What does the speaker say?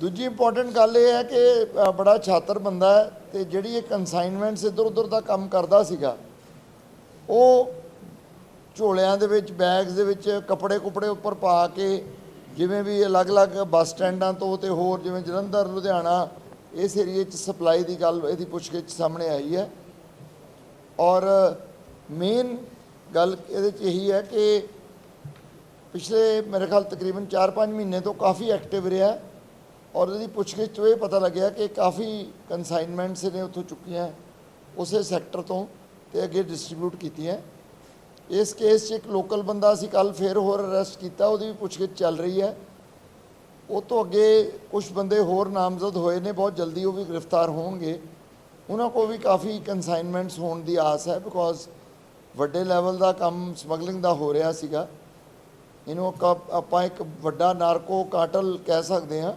ਦੂਜੀ ਇੰਪੋਰਟੈਂਟ ਗੱਲ ਇਹ ਹੈ ਕਿ ਬੜਾ ਛਾਤਰ ਬੰਦਾ ਹੈ ਤੇ ਜਿਹੜੀ ਇਹ ਕਨਸਾਈਨਮੈਂਟਸ ਇੱਧਰ ਉੱਧਰ ਦਾ ਕੰਮ ਕਰਦਾ ਸੀਗਾ, ਉਹ ਝੋਲਿਆਂ ਦੇ ਵਿੱਚ ਬੈਗਸ ਦੇ ਵਿੱਚ ਕੱਪੜੇ ਕੁਪੜੇ ਉੱਪਰ ਪਾ ਕੇ, ਜਿਵੇਂ ਵੀ ਅਲੱਗ-ਅਲੱਗ ਬੱਸ ਸਟੈਂਡਾਂ ਤੋਂ ਤੇ ਹੋਰ ਜਿਵੇਂ ਜਲੰਧਰ, ਲੁਧਿਆਣਾ, ਇਸ ਏਰੀਏ 'ਚ ਸਪਲਾਈ ਦੀ ਗੱਲ, ਇਹਦੀ ਪੁੱਛਗਿੱਛ ਸਾਹਮਣੇ ਆਈ ਹੈ। ਔਰ ਮੇਨ ਗੱਲ ਇਹਦੇ 'ਚ ਇਹੀ ਹੈ ਕਿ ਪਿਛਲੇ ਮੇਰੇ ਖਿਆਲ ਤਕਰੀਬਨ 4-5 ਮਹੀਨੇ ਤੋਂ ਕਾਫੀ ਐਕਟਿਵ ਰਿਹਾ। ਔਰ ਇਹਦੀ ਪੁੱਛਗਿੱਛ ਤੋਂ ਇਹ ਪਤਾ ਲੱਗਿਆ ਕਿ ਕਾਫੀ ਕਨਸਾਈਨਮੈਂਟਸ ਨੇ ਉੱਥੋਂ ਚੁੱਕੀਆਂ ਉਸੇ ਸੈਕਟਰ ਤੋਂ ਤੇ ਅੱਗੇ ਡਿਸਟ੍ਰੀਬਿਊਟ ਕੀਤੀਆਂ ਇਸ ਕੇਸ 'ਚ ਇੱਕ ਲੋਕਲ ਬੰਦਾ ਅਸੀਂ ਕੱਲ ਫੇਰ ਹੋਰ ਅਰੈਸਟ ਕੀਤਾ, ਉਹਦੀ ਵੀ ਪੁੱਛਗਿੱਛ ਚੱਲ ਰਹੀ ਹੈ। ਉਹ ਤੋਂ ਅੱਗੇ ਕੁਝ ਬੰਦੇ ਹੋਰ ਨਾਮਜ਼ਦ ਹੋਏ ਨੇ, ਬਹੁਤ ਜਲਦੀ ਉਹ ਵੀ ਗ੍ਰਿਫਤਾਰ ਹੋਣਗੇ। ਉਹਨਾਂ ਕੋਲ ਵੀ ਕਾਫੀ ਕਨਸਾਈਨਮੈਂਟਸ ਹੋਣ ਦੀ ਆਸ ਹੈ ਬਿਕੋਜ਼ ਵੱਡੇ ਲੈਵਲ ਦਾ ਕੰਮ ਸਮਗਲਿੰਗ ਦਾ ਹੋ ਰਿਹਾ ਸੀਗਾ। ਇਹਨੂੰ ਆਪਾਂ- ਆਪਾਂ ਇੱਕ ਵੱਡਾ ਨਾਰਕੋ ਕਾਟਲ ਕਹਿ ਸਕਦੇ ਹਾਂ।